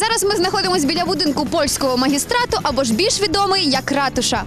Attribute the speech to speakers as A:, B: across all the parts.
A: зараз ми знаходимося біля будинку польського магістрату або ж більш відомий як ратуша.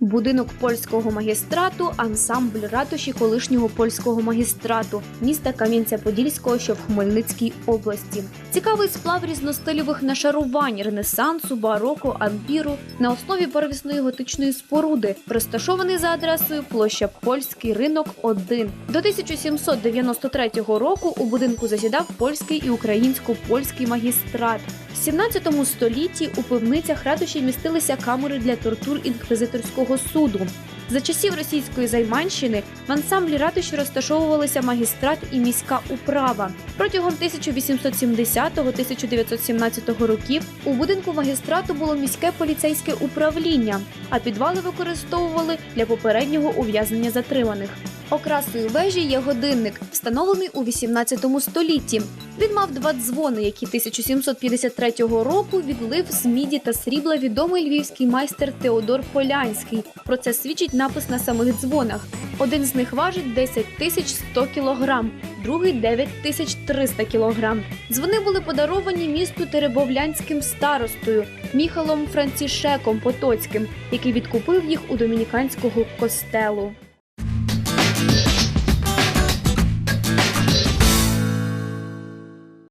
B: Будинок польського магістрату, ансамбль ратуші колишнього польського магістрату міста Кам'янця-Подільського, що в Хмельницькій області. Цікавий сплав різностильових нашарувань ренесансу, бароко, ампіру на основі перевісної готичної споруди, розташований за адресою площа Польський ринок 1. До 1793 року у будинку засідав польський і українсько-польський магістрат. В 17 столітті у пивницях ратуші містилися камери для тортур інквізиторського суду. За часів російської займанщини в ансамблі ратуші розташовувалися магістрат і міська управа. Протягом 1880-1917 років у будинку магістрату було міське поліцейське управління, а підвали використовували для попереднього ув'язнення затриманих. Окрасою вежі є годинник, встановлений у 18 столітті. Він мав два дзвони, які 1753 року відлив з міді та срібла відомий львівський майстер Теодор Полянський. Про це свідчить напис на самих дзвонах. Один з них важить 10 тисяч 100 кілограм, другий 9 тисяч 300 кілограм. Дзвони були подаровані місту Теребовлянським старостою Міхалом Францішеком Потоцьким, який відкупив їх у домініканського костелу.